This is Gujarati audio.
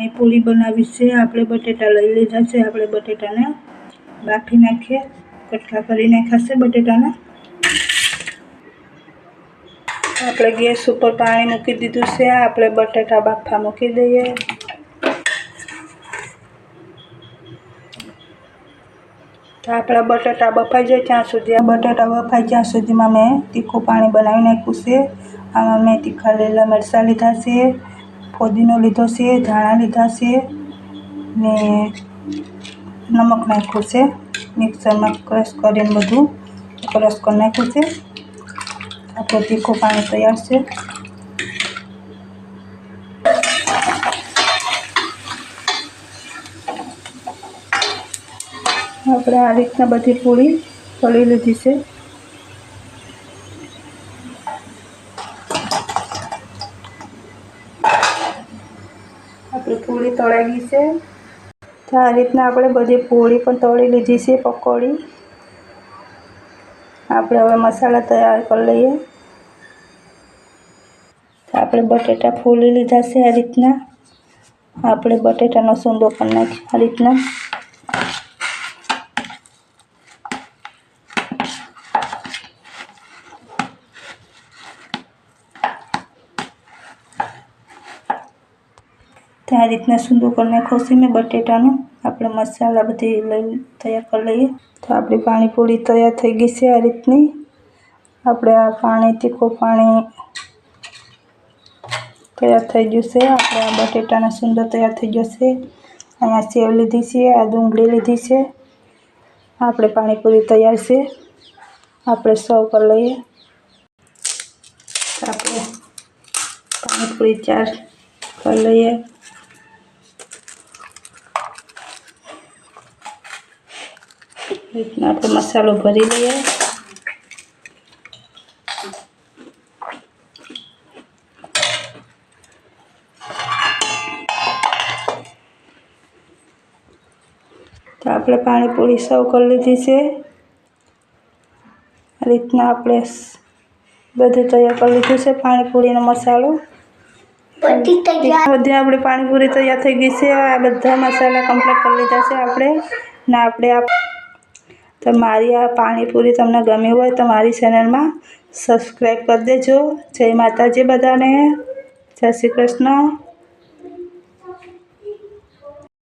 પાણીપુરી બનાવી છે. આપણે બટેટા લઈ લીધા છે. આપણે બટેટાને બાફી નાખીએ. કટકા કરી નાખ્યા છે બટેટાના. આપણે ગેસ ઉપર પાણી મૂકી દીધું છે. આપણે બટેટા બાફા મૂકી દઈએ. આપણા બટાટા બફાઈ જાય ત્યાં સુધી. આ બટાટા બફાય ત્યાં સુધીમાં મેં તીખું પાણી બનાવી નાખ્યું છે. આમાં મેં તીખા લીલા મરચાં લીધા છે. ફોદીનો લીધો છે, ધાણા લીધા છે ને નમક નાખ્યું છે. મિક્સરમાં ક્રશ કરીને બધું ક્રશ કરી નાખ્યું છે. આપણે તીખું પાણી તૈયાર છે. આપણે આ રીતના બધી પૂરી તળી લીધી છે. આપણી પૂરી તળાઈ ગઈ છે. તો આ રીતના આપણે બધી પૂરી પણ તળી લીધી છે પકોડી. આપણે હવે મસાલા તૈયાર કરી લઈએ. આપણે બટેટા ફોલી લીધા છે આ રીતના. આપણે બટેટાનો સૂંદો કરી નાખીએ આ રીતના. તો આ રીતના સૂંદો કરી મેં બટેટાનો આપણે મસાલા બધી લઈ તૈયાર કરી લઈએ. તો આપણી પાણીપુરી તૈયાર થઈ ગઈ છે આ રીતની. આપણે આ પાણી, તીખું પાણી તૈયાર થઈ ગયું છે. આપણે આ બટેટાના સુંદર તૈયાર થઈ ગયો છે. અહીંયા સેવ લીધી છે, આ ડુંગળી લીધી છે. આપણે પાણીપુરી તૈયાર છે. આપણે સર્વ કરી લઈએ. આપણે પાણીપુરી ચાર કરી લઈએ. રીતના આપણે મસાલો ભરી લઈએ. તો આપણે પાણીપુરી સર્વ કરી લીધી છે. આ રીતના આપણે બધું તૈયાર કરી લીધું છે પાણીપુરીનો મસાલો. બધી આપણે પાણીપુરી તૈયાર થઈ ગઈ છે આ બધા મસાલા કમ્પ્લીટ કરી લીધા છે આપણે. ને આપણે તો મારી આ પાણીપુરી તમને ગમી હોય તો મારી ચેનલમાં સબસ્ક્રાઈબ કરી દેજો. જય માતાજી બધાને. જય શ્રી કૃષ્ણ.